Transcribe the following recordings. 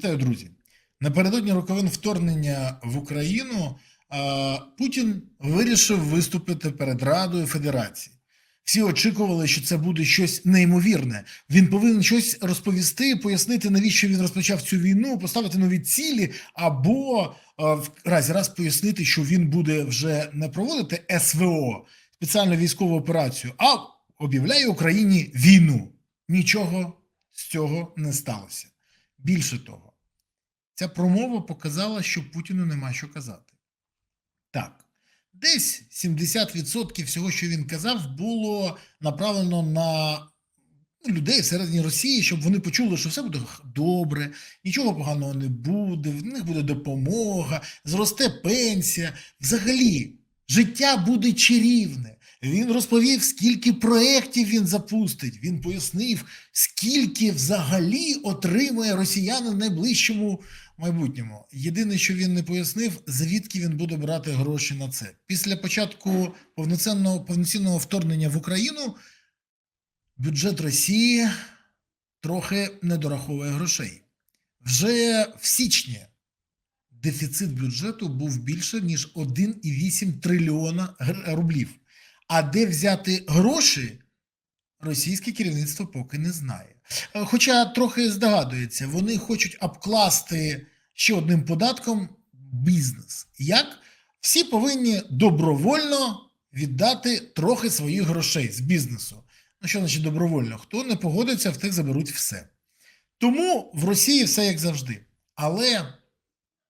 Вітаю, друзі. Напередодні роковин вторгнення в Україну Путін вирішив виступити перед Радою Федерації. Всі очікували, що це буде щось неймовірне. Він повинен щось розповісти, пояснити, навіщо він розпочав цю війну, поставити нові цілі, або в разі раз пояснити, що він буде вже не проводити СВО, спеціальну військову операцію, а об'являє Україні війну. Нічого з цього не сталося. Більше того, ця промова показала, що Путіну нема що казати. Так, десь 70% всього, що він казав, було направлено на ну, людей всередині Росії, щоб вони почули, що все буде добре, нічого поганого не буде, в них буде допомога, зросте пенсія. Взагалі, життя буде чарівне. Він розповів, скільки проєктів він запустить. Він пояснив, скільки взагалі отримує росіяни в найближчому майбутньому. Єдине, що він не пояснив, звідки він буде брати гроші на це. Після початку повноцінного повноцінного вторгнення в Україну бюджет Росії трохи не дораховує грошей. Вже в січні дефіцит бюджету був більше ніж 1,8 трильйона рублів. А де взяти гроші, російське керівництво поки не знає. Е, Хоча трохи здогадується, вони хочуть обкласти ще одним податком бізнес. Як? Всі повинні добровольно віддати трохи своїх грошей з бізнесу. Ну, що значить добровольно? Хто не погодиться, в тих заберуть все. Тому в Росії все як завжди. Але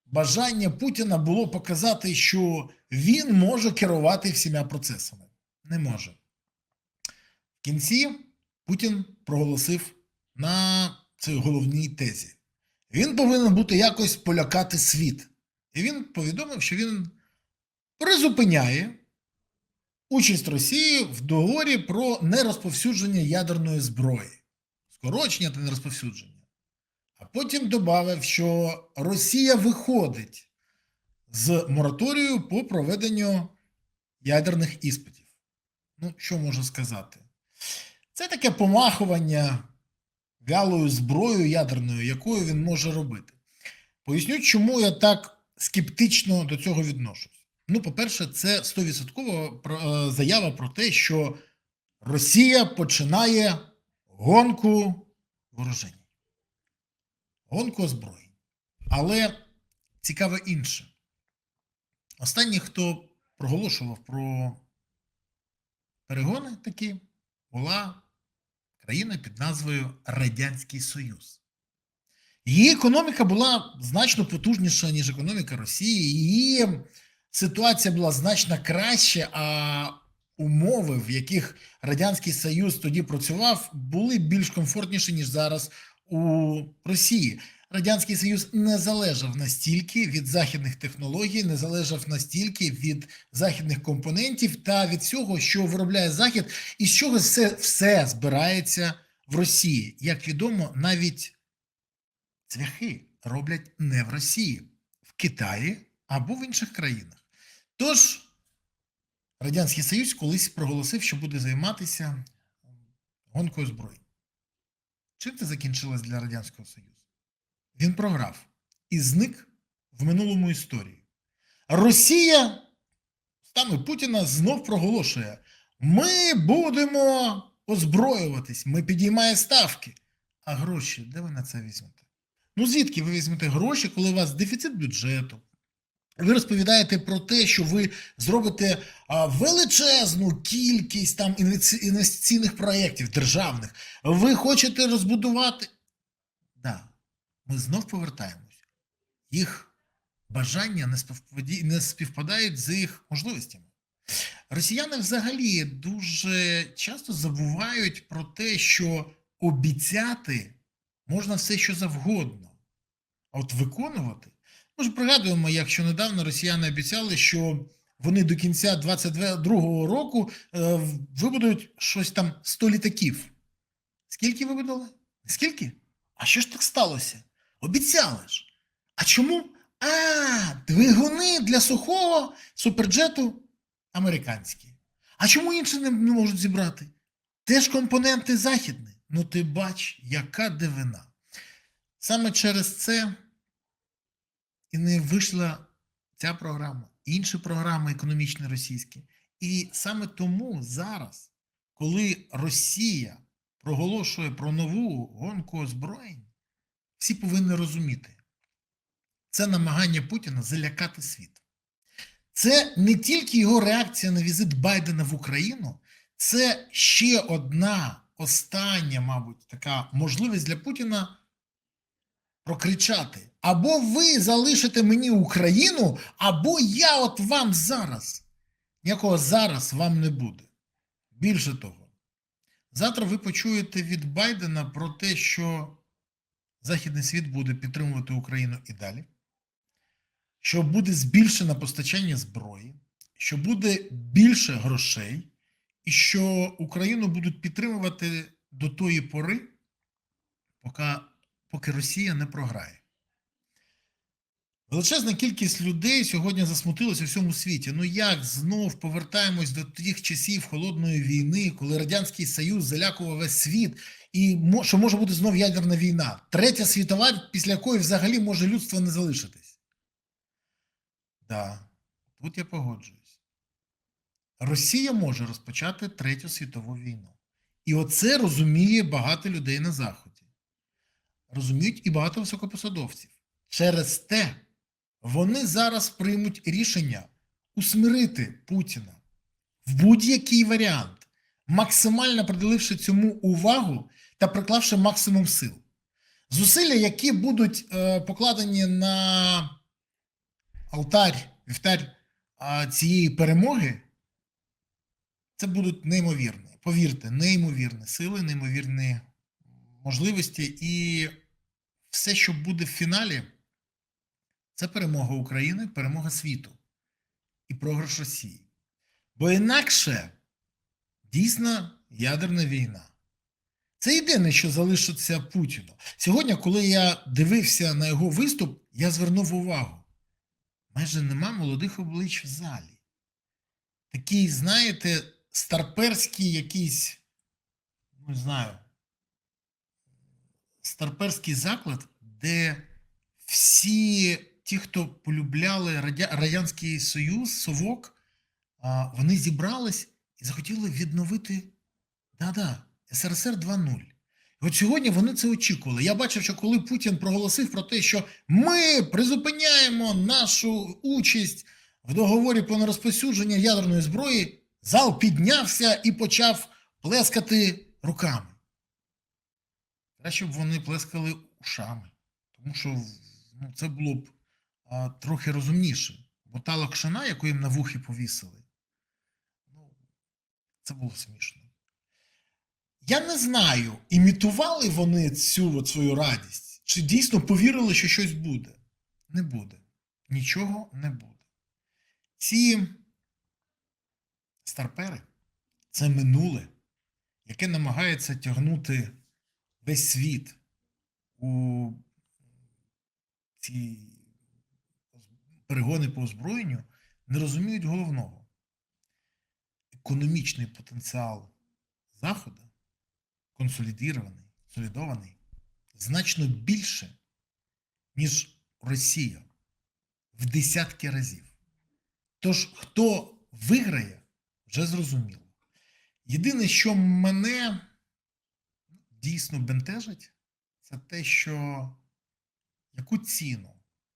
бажання Путіна було показати, що він може керувати всіма процесами. Не може. В кінці Путін проголосив на цій головній тезі. Він повинен бути якось полякати світ. І він повідомив, що він призупиняє участь Росії в договорі про нерозповсюдження ядерної зброї, скорочення та нерозповсюдження. А потім додав, що Росія виходить з мораторію по проведенню ядерних іспитів. Ну, що можу сказати? Це таке помахування вялою зброєю ядерною, якою він може робити. Поясню, чому я так скептично до цього відношусь. Ну, по-перше, це 100% е, заява про те, що Росія починає гонку вооружень, гонку озброєнь. Але цікаве інше. Останній, хто проголошував про перегони такі, була країна під назвою Радянський Союз. Її економіка була значно потужніша, ніж економіка Росії. Її ситуація була значно краще, а умови, в яких Радянський Союз тоді працював, були більш комфортніші, ніж зараз у Росії. Радянський Союз не залежав настільки від західних технологій, не залежав настільки від західних компонентів та від всього, що виробляє Захід, і з чого все, все збирається в Росії. Як відомо, навіть цвяхи роблять не в Росії, в Китаї або в інших країнах. Тож Радянський Союз колись проголосив, що буде займатися гонкою зброї. Чим це закінчилось для Радянського Союзу? Він програв і зник в минулому історії. Росія, саме Путіна, знов проголошує: ми будемо озброюватись, ми підіймаємо ставки. А гроші, де ви на це візьмете? Ну звідки ви візьмете гроші, коли у вас дефіцит бюджету? Ви розповідаєте про те, що ви зробите величезну кількість там інвестиційних проєктів державних. Ви хочете розбудувати? Да, ми знов повертаємось. Їх бажання не, співпадають з їх можливостями. Росіяни взагалі дуже часто забувають про те, що обіцяти можна все, що завгодно. А от виконувати. Ми ж пригадуємо, якщо недавно росіяни обіцяли, що вони до кінця 22-го року е, вибудують щось там 100 літаків. Скільки вибудували? Скільки? А що ж так сталося? Обіцяли ж. А чому? А, двигуни для сухого суперджету американські. А чому інші не, можуть зібрати? Теж компоненти західні. Ну ти бач, яка дивина. Саме через це і не вийшла ця програма, інші програми економічні російські. І саме тому зараз, коли Росія проголошує про нову гонку озброєнь, всі повинні розуміти, це намагання Путіна залякати світ. Це не тільки його реакція на візит Байдена в Україну, це ще одна остання, мабуть, така можливість для Путіна прокричати: або ви залишите мені Україну, або я от вам зараз. Ніякого зараз вам не буде. Більше того, завтра ви почуєте від Байдена про те, що Західний світ буде підтримувати Україну і далі, що буде збільшено постачання зброї, що буде більше грошей, і що Україну будуть підтримувати до тої пори, поки, поки Росія не програє. Величезна кількість людей сьогодні засмутилася у всьому світі. Ну як знов повертаємось до тих часів холодної війни, коли Радянський Союз залякував весь світ, і що може бути знов ядерна війна, третя світова, після якої взагалі може людство не залишитись. Да, тут я погоджуюсь. Росія може розпочати третю світову війну. І оце розуміє багато людей на Заході. Розуміють і багато високопосадовців. Через те вони зараз приймуть рішення усмирити Путіна в будь-який варіант, максимально приділивши цьому увагу та приклавши максимум сил. Зусилля, які будуть е, покладені на алтарь, вівтар а, цієї перемоги, це будуть неймовірні. Повірте, неймовірні сили, неймовірні можливості, і все, що буде в фіналі, це перемога України, перемога світу і програш Росії. Бо інакше дійсно ядерна війна. Це єдине, що залишиться Путіну. Сьогодні, коли я дивився на його виступ, я звернув увагу. Майже нема молодих облич в залі. Такий, знаєте, старперський якийсь, не знаю, старперський заклад, де всі ті, хто полюбляли Радянський Союз, Совок, вони зібрались і захотіли відновити да-да, СРСР 2.0. І от сьогодні вони це очікували. Я бачив, що коли Путін проголосив про те, що ми призупиняємо нашу участь в договорі про нерозповсюдження ядерної зброї, зал піднявся і почав плескати руками. Краще б вони плескали ушами, тому що ну, це було б трохи розумніше. Бо та лакшина, яку їм на вухи повісили, ну, це було смішно. Я не знаю, імітували вони цю от свою радість, чи дійсно повірили, що щось буде. Не буде. Нічого не буде. Ці старпери це минуле, яке намагається тягнути весь світ у ці перегони по озброєнню, не розуміють головного. Економічний потенціал Заходу консолідований, консолідований значно більше, ніж Росія в десятки разів. Тож, хто виграє, вже зрозуміло. Єдине, що мене дійсно бентежить, це те, що яку ціну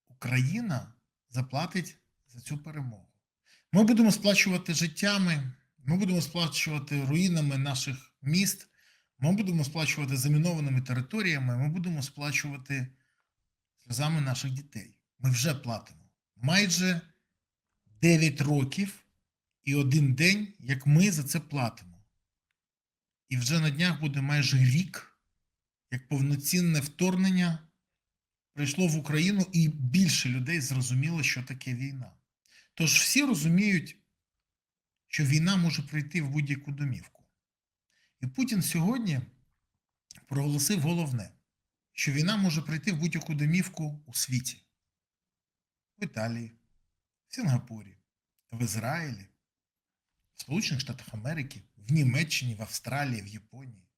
Україна заплатить за цю перемогу. Ми будемо сплачувати життями, ми будемо сплачувати руїнами наших міст, ми будемо сплачувати замінованими територіями, ми будемо сплачувати сльозами наших дітей. Ми вже платимо. Майже 9 років і один день, як ми за це платимо. І вже на днях буде майже рік, як повноцінне вторгнення прийшло в Україну, і більше людей зрозуміло, що таке війна. Тож всі розуміють, що війна може прийти в будь-яку домівку. І Путін сьогодні проголосив головне, що війна може прийти в будь-яку домівку у світі, в Італії, в Сінгапурі, в Ізраїлі, в Сполучених Штатах Америки, в Німеччині, в Австралії, в Японії.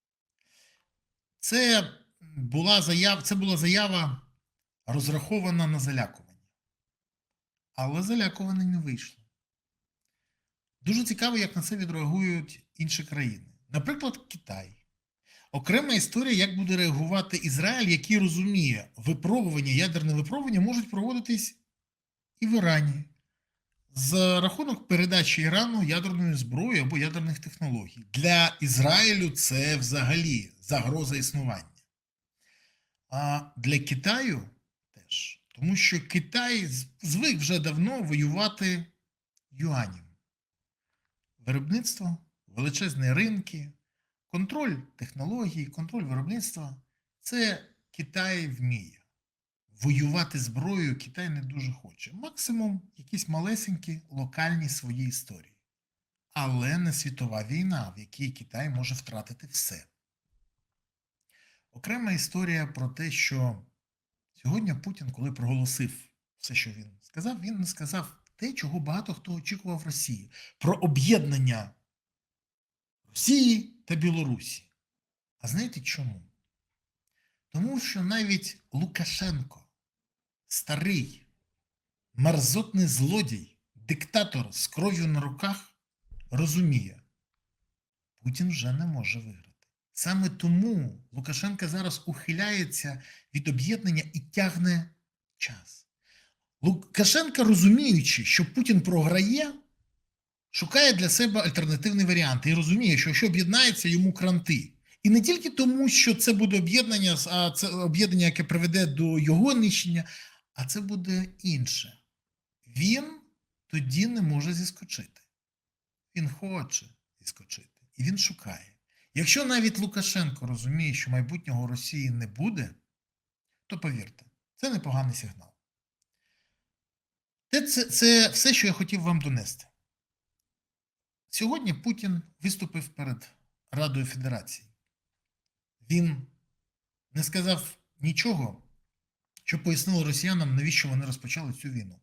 Це була заява, це була заява розрахована на залякування. Але залякування не вийшло. Дуже цікаво, як на це відреагують інші країни. Наприклад, Китай. Окрема історія, як буде реагувати Ізраїль, який розуміє, випробування, ядерне випробування можуть проводитись і в Ірані за рахунок передачі Ірану ядерної зброї або ядерних технологій. Для Ізраїлю це взагалі загроза існування. А для Китаю теж. Тому що Китай звик вже давно воювати юанем. Виробництво, величезні ринки, контроль технологій, контроль виробництва це Китай вміє. Воювати зброєю Китай не дуже хоче. Максимум якісь малесенькі локальні свої історії. Але не світова війна, в якій Китай може втратити все. Окрема історія про те, що сьогодні Путін, коли проголосив все, що він сказав, він не сказав те, чого багато хто очікував Росії: про об'єднання Росії та Білорусі. А знаєте чому? Тому що навіть Лукашенко, старий, мерзотний злодій, диктатор з кров'ю на руках, розуміє, Путін вже не може виграти. Саме тому Лукашенко зараз ухиляється від об'єднання і тягне час. Лукашенко, розуміючи, що Путін програє, шукає для себе альтернативний варіант і розуміє, що якщо об'єднається, йому кранти. І не тільки тому, що це буде об'єднання, а це об'єднання, яке приведе до його нищення, а це буде інше. Він тоді не може зіскочити. Він хоче зіскочити. І він шукає. Якщо навіть Лукашенко розуміє, що майбутнього Росії не буде, то повірте, це непоганий сигнал. Це, це, це все, що я хотів вам донести. Сьогодні Путін виступив перед Радою Федерації. Він не сказав нічого, що пояснило росіянам, навіщо вони розпочали цю війну.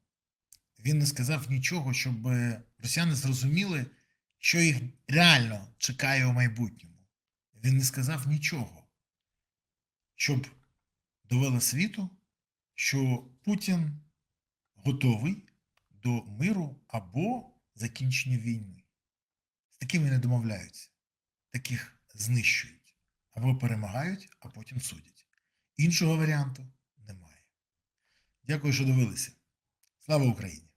Він не сказав нічого, щоб росіяни зрозуміли, що їх реально чекає у майбутньому. Він не сказав нічого, щоб довели світу, що Путін готовий до миру або закінчення війни. З такими не домовляються, таких знищують або перемагають, а потім судять. Іншого варіанту немає. Дякую, що дивилися. Слава Україні!